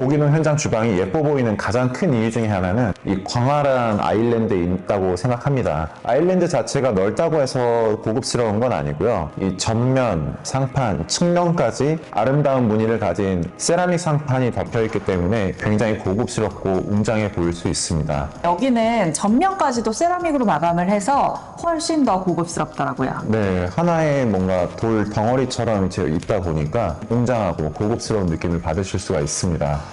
고기농 현장 주방이 예뻐 보이는 가장 큰 이유 중에 하나는 이 광활한 아일랜드에 있다고 생각합니다. 아일랜드 자체가 넓다고 해서 고급스러운 건 아니고요. 이 전면, 상판, 측면까지 아름다운 무늬를 가진 세라믹 상판이 덮여 있기 때문에 굉장히 고급스럽고 웅장해 보일 수 있습니다. 여기는 전면까지도 세라믹으로 마감을 해서 훨씬 더 고급스럽더라고요. 네, 하나의 뭔가 돌 덩어리처럼 이제 있다 보니까 웅장하고 고급스러운 느낌을 받으실 수가 있습니다.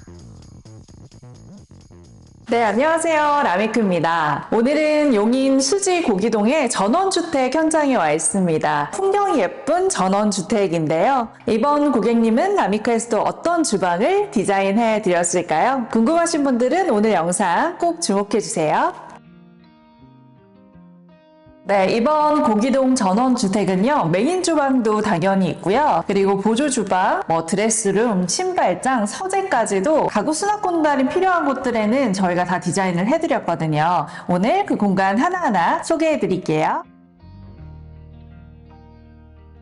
네, 안녕하세요. 라미크입니다. 오늘은 용인 수지 고기동의 전원주택 현장에 와 있습니다. 풍경이 예쁜 전원주택인데요. 이번 고객님은 라미크에서도 어떤 주방을 디자인해 드렸을까요? 궁금하신 분들은 오늘 영상 꼭 주목해 주세요. 네, 이번 고기동 전원주택은요, 메인 주방도 당연히 있고요. 그리고 보조 주방, 뭐 드레스룸, 신발장, 서재까지도 가구 수납 공간이 필요한 곳들에는 저희가 다 디자인을 해드렸거든요. 오늘 그 공간 하나하나 소개해 드릴게요.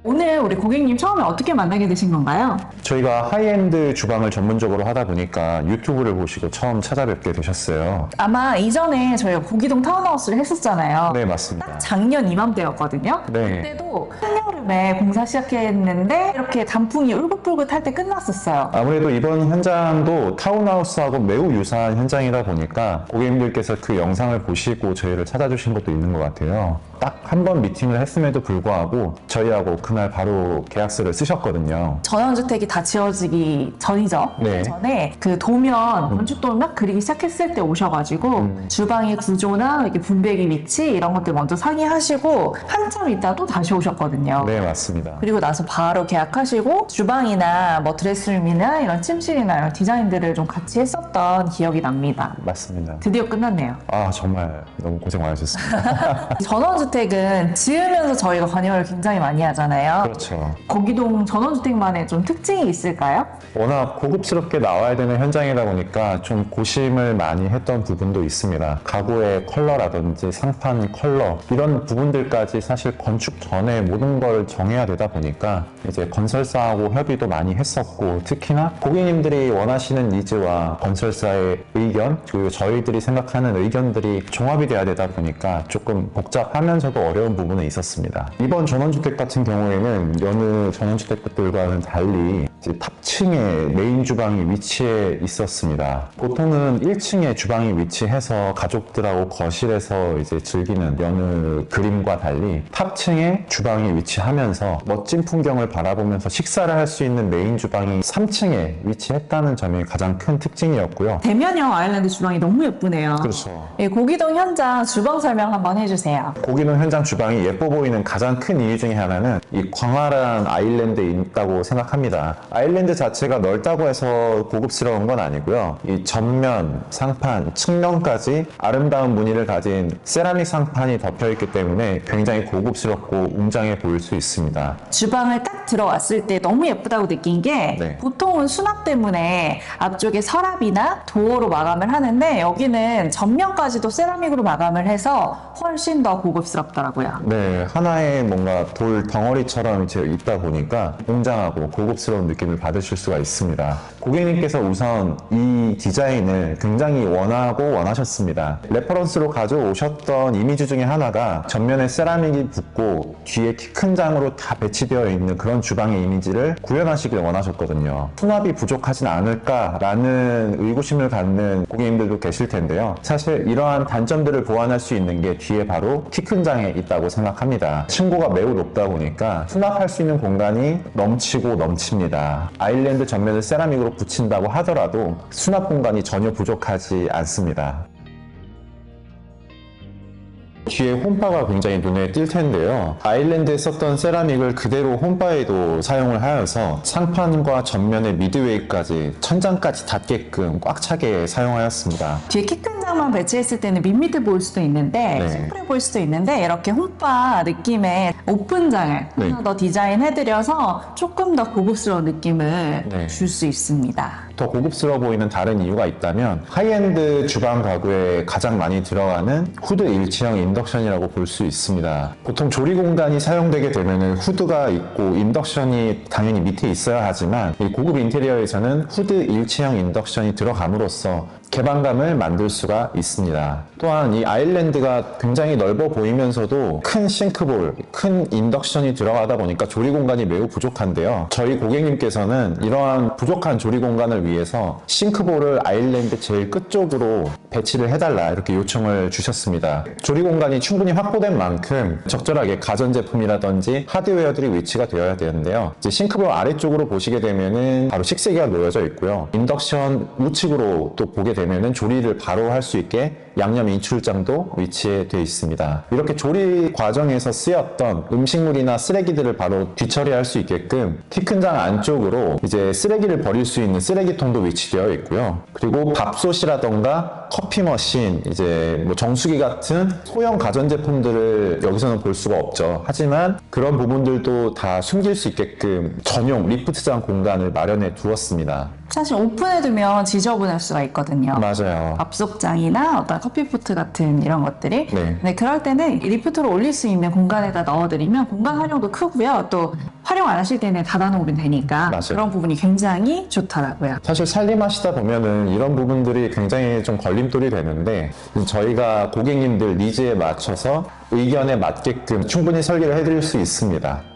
오늘 우리 고객님 처음에 어떻게 만나게 되신 건가요? 저희가 하이엔드 주방을 전문적으로 하다 보니까 유튜브를 보시고 처음 찾아뵙게 되셨어요. 아마 이전에 저희가 고기동 타운하우스를 했었잖아요. 네, 맞습니다. 작년 이맘때였거든요. 네. 그때도 한여름에 공사 시작했는데 이렇게 단풍이 울긋불긋할 때 끝났었어요. 아무래도 이번 현장도 타운하우스하고 매우 유사한 현장이다 보니까 고객님들께서 그 영상을 보시고 저희를 찾아주신 것도 있는 것 같아요. 딱 한 번 미팅을 했음에도 불구하고 저희하고 그날 바로 계약서를 쓰셨거든요. 전원주택이 다 지어지기 전이죠. 네. 전에 그 도면, 건축도면 막 그리기 시작했을 때 오셔가지고 음. 주방의 구조나 이렇게 분배기 위치 이런 것들 먼저 상의하시고 한참 있다 또 다시 오셨거든요. 네, 맞습니다. 그리고 나서 바로 계약하시고 주방이나 뭐 드레스룸이나 이런 침실이나 이런 디자인들을 좀 같이 했었던 기억이 납니다. 맞습니다. 드디어 끝났네요. 아, 정말 너무 고생 많으셨습니다. 전원주 택은 지으면서 저희가 관여를 굉장히 많이 하잖아요. 그렇죠. 고기동 전원주택만의 좀 특징이 있을까요? 워낙 고급스럽게 나와야 되는 현장이다 보니까 좀 고심을 많이 했던 부분도 있습니다. 가구의 컬러라든지 상판 컬러 이런 부분들까지 사실 건축 전에 모든 걸 정해야 되다 보니까 이제 건설사하고 협의도 많이 했었고 특히나 고객님들이 원하시는 니즈와 건설사의 의견 그리고 저희들이 생각하는 의견들이 종합이 돼야 되다 보니까 조금 복잡하면 서도 어려운 부분은 있었습니다. 이번 전원주택 같은 경우에는 여느 전원주택들과는 달리 탑층에 메인 주방이 위치해 있었습니다. 보통은 1층에 주방이 위치해서 가족들하고 거실에서 이제 즐기는 여느 그림과 달리 탑층에 주방이 위치하면서 멋진 풍경을 바라보면서 식사를 할 수 있는 메인 주방이 3층에 위치했다는 점이 가장 큰 특징이었고요. 대면형 아일랜드 주방이 너무 예쁘네요. 그렇죠. 예, 고기동 현장 주방 설명 한번 해주세요. 고기농 현장 주방이 예뻐 보이는 가장 큰 이유 중에 하나는 이 광활한 아일랜드에 있다고 생각합니다. 아일랜드 자체가 넓다고 해서 고급스러운 건 아니고요. 이 전면, 상판, 측면까지 아름다운 무늬를 가진 세라믹 상판이 덮여 있기 때문에 굉장히 고급스럽고 웅장해 보일 수 있습니다. 주방을 딱 들어왔을 때 너무 예쁘다고 느낀 게 네. 보통은 수납 때문에 앞쪽에 서랍이나 도어로 마감을 하는데 여기는 전면까지도 세라믹으로 마감을 해서 훨씬 더 고급스럽더라고요. 네, 하나의 뭔가 돌 덩어리처럼 이제 있다 보니까 웅장하고 고급스러운 느낌 을 받으실 수가 있습니다. 고객님께서 우선 이 디자인을 굉장히 원하고 원하셨습니다. 레퍼런스로 가져오셨던 이미지 중에 하나가 전면에 세라믹이 붙고 뒤에 키 큰 장으로 다 배치되어 있는 그런 주방의 이미지를 구현하시길 원하셨거든요. 수납이 부족하진 않을까라는 의구심을 갖는 고객님들도 계실 텐데요. 사실 이러한 단점들을 보완할 수 있는 게 뒤에 바로 키 큰 장에 있다고 생각합니다. 층고가 매우 높다 보니까 수납할 수 있는 공간이 넘치고 넘칩니다. 아일랜드 전면을 세라믹으로 붙인다고 하더라도 수납 공간이 전혀 부족하지 않습니다. 뒤에 홈바가 굉장히 눈에 띌 텐데요. 아일랜드에 썼던 세라믹을 그대로 홈바에도 사용을 하여서 상판과 전면의 미드웨이까지 천장까지 닿게끔 꽉 차게 사용하였습니다. 뒤에 키큰 장만 배치했을 때는 밋밋해 보일 수도 있는데 네. 심플해 보일 수도 있는데 이렇게 홈바 느낌의 오픈장을 네. 하나 더 디자인해드려서 조금 더 고급스러운 느낌을 네. 줄수 있습니다. 더 고급스러워 보이는 다른 이유가 있다면 하이엔드 주방 가구에 가장 많이 들어가는 후드 일체형 인덕션이라고 볼 수 있습니다. 보통 조리 공간이 사용되게 되면 후드가 있고 인덕션이 당연히 밑에 있어야 하지만 이 고급 인테리어에서는 후드 일체형 인덕션이 들어감으로써 개방감을 만들 수가 있습니다. 또한 이 아일랜드가 굉장히 넓어 보이면서도 큰 싱크볼, 큰 인덕션이 들어가다 보니까 조리 공간이 매우 부족한데요. 저희 고객님께서는 이러한 부족한 조리 공간을 위해서 싱크볼을 아일랜드 제일 끝쪽으로 배치를 해달라 이렇게 요청을 주셨습니다. 조리 공간이 충분히 확보된 만큼 적절하게 가전제품이라든지 하드웨어들이 위치가 되어야 되는데요. 이제 싱크볼 아래쪽으로 보시게 되면은 바로 식세기가 놓여져 있고요. 인덕션 우측으로 또 보게 되면 은 조리를 바로 할 수 있게 양념 인출장도 위치해 되어 있습니다. 이렇게 조리 과정에서 쓰였던 음식물이나 쓰레기들을 바로 뒤처리할 수 있게끔 키큰장 안쪽으로 이제 쓰레기를 버릴 수 있는 쓰레기통도 위치되어 있고요. 그리고 밥솥이라던가 커피 머신, 이제 뭐 정수기 같은 소형 가전제품들을 여기서는 볼 수가 없죠. 하지만 그런 부분들도 다 숨길 수 있게끔 전용 리프트장 공간을 마련해 두었습니다. 사실 오픈해두면 지저분할 수가 있거든요. 맞아요. 밥솥장이나 어떤 커피포트 같은 이런 것들이. 네. 네, 그럴 때는 이 리프트를 올릴 수 있는 공간에다 넣어드리면 공간 활용도 크고요. 또 활용 안 하실 때는 닫아놓으면 되니까 맞아요. 그런 부분이 굉장히 좋더라고요. 사실 살림하시다 보면은 이런 부분들이 굉장히 좀 걸림돌이 되는데 저희가 고객님들 니즈에 맞춰서 의견에 맞게끔 충분히 설계를 해드릴 수 있습니다.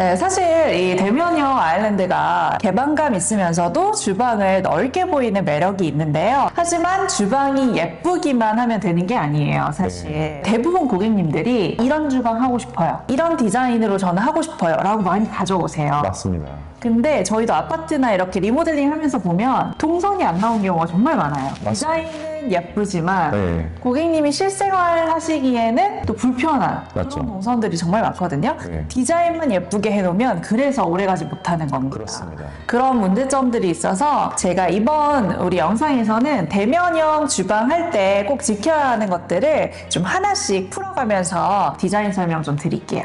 네, 사실 이 대면형 아일랜드가 개방감 있으면서도 주방을 넓게 보이는 매력이 있는데요. 하지만 주방이 예쁘기만 하면 되는 게 아니에요, 사실. 대부분 고객님들이 이런 주방 하고 싶어요. 이런 디자인으로 저는 하고 싶어요. 라고 많이 가져오세요. 맞습니다. 근데 저희도 아파트나 이렇게 리모델링 하면서 보면 동선이 안 나온 경우가 정말 많아요. 디자인은 예쁘지만 네. 고객님이 실생활 하시기에는 또 불편한 맞죠. 그런 동선들이 정말 많거든요. 네. 디자인만 예쁘게 해놓으면 그래서 오래가지 못하는 겁니다. 그렇습니다. 그런 문제점들이 있어서 제가 이번 우리 영상에서는 대면형 주방 할 때 꼭 지켜야 하는 것들을 좀 하나씩 풀어가면서 디자인 설명 좀 드릴게요.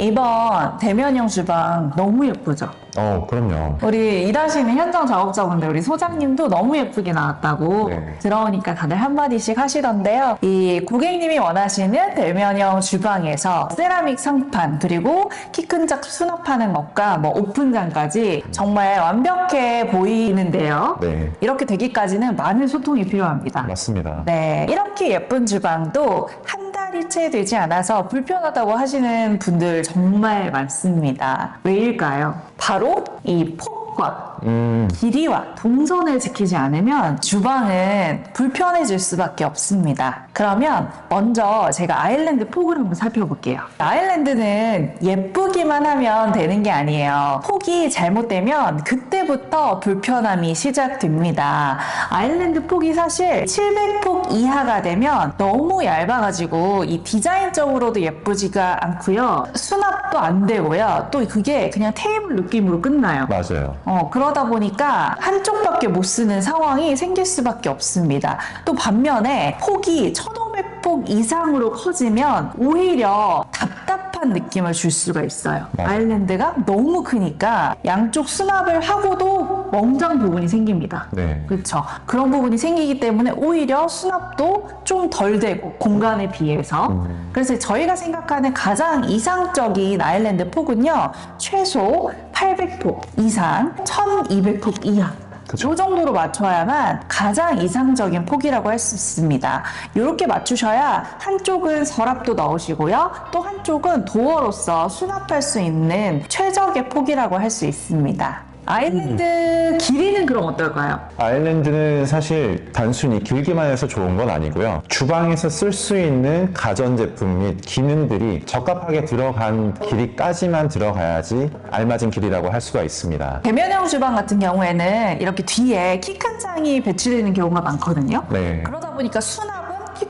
이번 대면형 주방 너무 예쁘죠? 어, 그럼요. 우리 일하시는 현장 작업자분들 우리 소장님도 너무 예쁘게 나왔다고 네. 들어오니까 다들 한마디씩 하시던데요. 이 고객님이 원하시는 대면형 주방에서 세라믹 상판 그리고 키큰짝 수납하는 것과 뭐 오픈장까지 정말 완벽해 보이는데요. 네. 이렇게 되기까지는 많은 소통이 필요합니다. 맞습니다. 네, 이렇게 예쁜 주방도 한 달이 채 되지 않아서 불편하다고 하시는 분들 정말 많습니다. 왜일까요? 바로 이 폭과 음, 길이와 동선을 지키지 않으면 주방은 불편해질 수밖에 없습니다. 그러면 먼저 제가 아일랜드 폭을 한번 살펴볼게요. 아일랜드는 예쁘기만 하면 되는 게 아니에요. 폭이 잘못되면 그때부터 불편함이 시작됩니다. 아일랜드 폭이 사실 700폭 이하가 되면 너무 얇아가지고 이 디자인적으로도 예쁘지가 않고요. 수납도 안 되고요. 또 그게 그냥 테이블 느낌으로 끝나요. 맞아요. 어, 그 러다 보니까 한쪽밖에 못 쓰는 상황이 생길 수밖에 없습니다. 또 반면에 폭이 1500폭 이상으로 커지면 오히려 답답한 느낌을 줄 수가 있어요. 맞아요. 아일랜드가 너무 크니까 양쪽 수납을 하고도 멍장 부분이 생깁니다. 네. 그렇죠. 그런 부분이 생기기 때문에 오히려 수납도 좀 덜 되고 공간에 비해서 음. 그래서 저희가 생각하는 가장 이상적인 아일랜드 폭은요 최소 800폭 이상 1200폭 이하 그쵸. 이 정도로 맞춰야만 가장 이상적인 폭이라고 할 수 있습니다. 이렇게 맞추셔야 한쪽은 서랍도 넣으시고요. 또 한쪽은 도어로서 수납할 수 있는 최적의 폭이라고 할 수 있습니다. 아일랜드 길이는 그럼 어떨까요? 아일랜드는 사실 단순히 길기만 해서 좋은 건 아니고요. 주방에서 쓸 수 있는 가전제품 및 기능들이 적합하게 들어간 길이까지만 들어가야지 알맞은 길이라고 할 수가 있습니다. 대면형 주방 같은 경우에는 이렇게 뒤에 키큰 장이 배치되는 경우가 많거든요. 네. 그러다 보니까 수납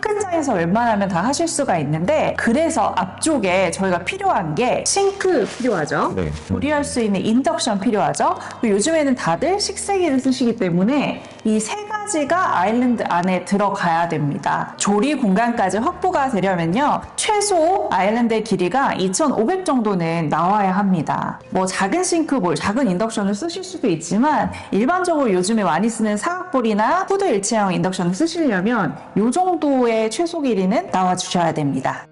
은키큰 장에서 웬만하면 다 하실 수가 있는데 그래서 앞쪽에 저희가 필요한 게 싱크 필요하죠. 네. 조리할 수 있는 인덕션 필요하죠. 요즘에는 다들 식세기를 쓰시기 때문에 이 세 가지가 아일랜드 안에 들어가야 됩니다. 조리 공간까지 확보가 되려면요. 최소 아일랜드의 길이가 2,500 정도는 나와야 합니다. 뭐 작은 싱크볼, 작은 인덕션을 쓰실 수도 있지만 일반적으로 요즘에 많이 쓰는 사각볼이나 후드 일체형 인덕션을 쓰시려면 이 정도의 최소 길이는 나와 주셔야 됩니다.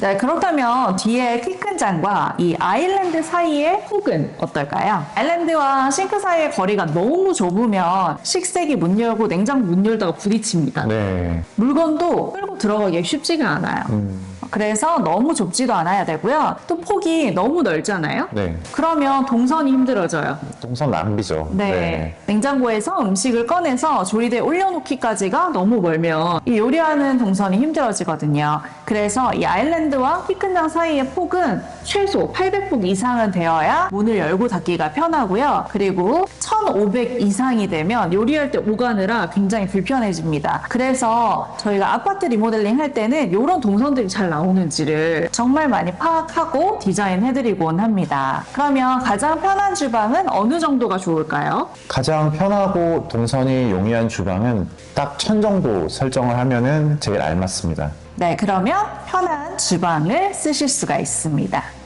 네, 그렇다면 뒤에 키큰 장과 이 아일랜드 사이의 폭은 어떨까요? 아일랜드와 싱크 사이의 거리가 너무 좁으면 식세기 문 열고 냉장고 문 열다가 부딪힙니다. 네. 물건도 끌고 들어가기 쉽지가 않아요. 음, 그래서 너무 좁지도 않아야 되고요. 또 폭이 너무 넓잖아요. 네. 그러면 동선이 힘들어져요. 동선 낭비죠. 네. 냉장고에서 음식을 꺼내서 조리대에 올려놓기까지가 너무 멀면 이 요리하는 동선이 힘들어지거든요. 그래서 이 아일랜드와 피큰장 사이의 폭은 최소 800폭 이상은 되어야 문을 열고 닫기가 편하고요. 그리고 1500 이상이 되면 요리할 때 오가느라 굉장히 불편해집니다. 그래서 저희가 아파트 리모델링 할 때는 이런 동선들이 잘 나오는지를 정말 많이 파악하고 디자인해드리곤 합니다. 그러면 가장 편한 주방은 어느 정도가 좋을까요? 가장 편하고 동선이 용이한 주방은 딱천 정도 설정을 하면은 제일 알맞습니다. 네, 그러면 편한 주방을 쓰실 수가 있습니다.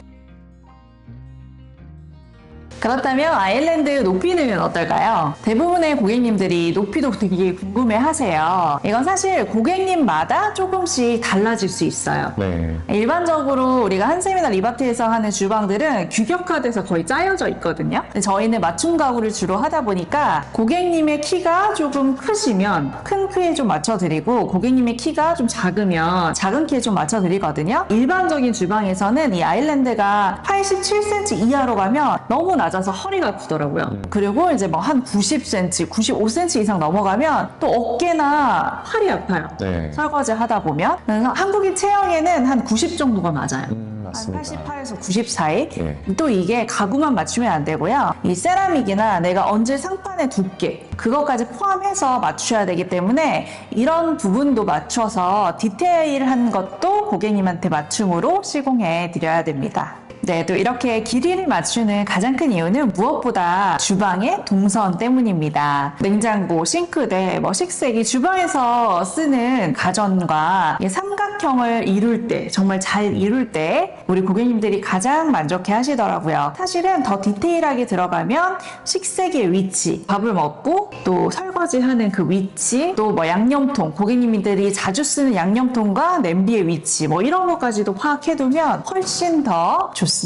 그렇다면 아일랜드 높이는 어떨까요? 대부분의 고객님들이 높이도 되게 궁금해 하세요. 이건 사실 고객님마다 조금씩 달라질 수 있어요. 네. 일반적으로 우리가 한샘이나 리바트에서 하는 주방들은 규격화돼서 거의 짜여져 있거든요. 저희는 맞춤 가구를 주로 하다 보니까 고객님의 키가 조금 크시면 큰 키에 좀 맞춰드리고 고객님의 키가 좀 작으면 작은 키에 좀 맞춰드리거든요. 일반적인 주방에서는 이 아일랜드가 87cm 이하로 가면 너무 낮 아서 허리가 아프더라고요. 그리고 이제 뭐한 90cm, 95cm 이상 넘어가면 또 어깨나 팔이 아파요. 네. 설거지 하다 보면 그래서 한국인 체형에는 한 90 정도가 맞아요. 음, 한 맞습니다. 88에서 90 사이. 네. 또 이게 가구만 맞추면 안 되고요. 이 세라믹이나 내가 얹을 상판의 두께 그것까지 포함해서 맞추셔야 되기 때문에 이런 부분도 맞춰서 디테일한 것도 고객님한테 맞춤으로 시공해 드려야 됩니다. 네, 또 이렇게 길이를 맞추는 가장 큰 이유는 무엇보다 주방의 동선 때문입니다. 냉장고, 싱크대, 뭐 식세기, 주방에서 쓰는 가전과 이 삼각형을 이룰 때, 정말 잘 이룰 때 우리 고객님들이 가장 만족해 하시더라고요. 사실은 더 디테일하게 들어가면 식세기의 위치, 밥을 먹고 또 설거지 하는 그 위치, 또 뭐 양념통, 고객님들이 자주 쓰는 양념통과 냄비의 위치, 뭐 이런 것까지도 파악해두면 훨씬 더 좋습니다.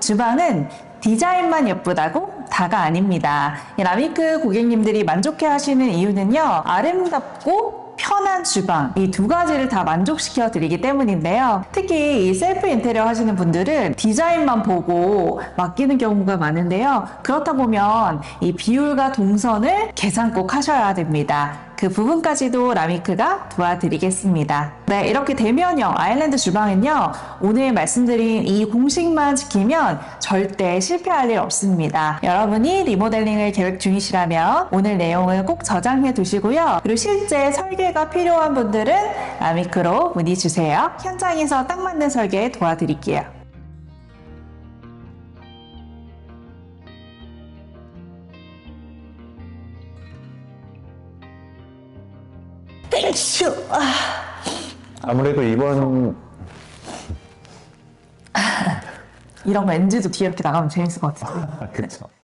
주방은 디자인만 예쁘다고 다가 아닙니다. 이 라미크 고객님들이 만족해 하시는 이유는요, 아름답고 편한 주방 이 두 가지를 다 만족시켜 드리기 때문인데요. 특히 이 셀프 인테리어 하시는 분들은 디자인만 보고 맡기는 경우가 많은데요. 그렇다 보면 이 비율과 동선을 계산 꼭 하셔야 됩니다. 그 부분까지도 라미크가 도와드리겠습니다. 네, 이렇게 대면형 아일랜드 주방은요, 오늘 말씀드린 이 공식만 지키면 절대 실패할 일 없습니다. 여러분이 리모델링을 계획 중이시라면 오늘 내용을 꼭 저장해 두시고요. 그리고 실제 설계가 필요한 분들은 라미크로 문의 주세요. 현장에서 딱 맞는 설계 도와드릴게요. 아무래도 이번 이런 거 NG도 뒤에 이렇게 나가면 재밌을 것. 아, 그렇죠.